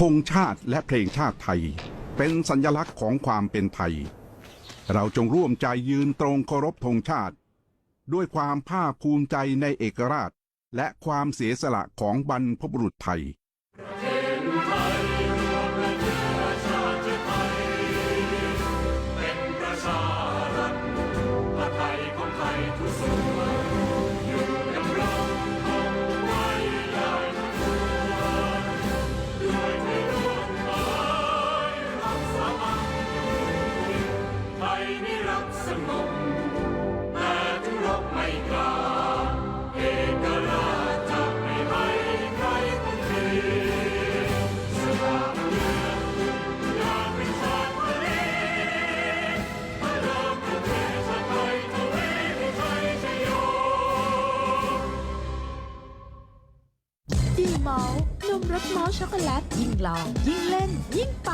ธงชาติและเพลงชาติไทย เป็นสัญลักษณ์ของความเป็นไทย เราจงร่วมใจยืนตรงเคารพธงชาติ ด้วยความภาคภูมิใจในเอกราช และความเสียสละของบรรพบุรุษไทยประชารัฐพระไทยของไทยทุกส่วน ดีมอลนมรสมอลช็อกโกแลตยิ่งลอง ยิ่งเล่น ยิ่งปัง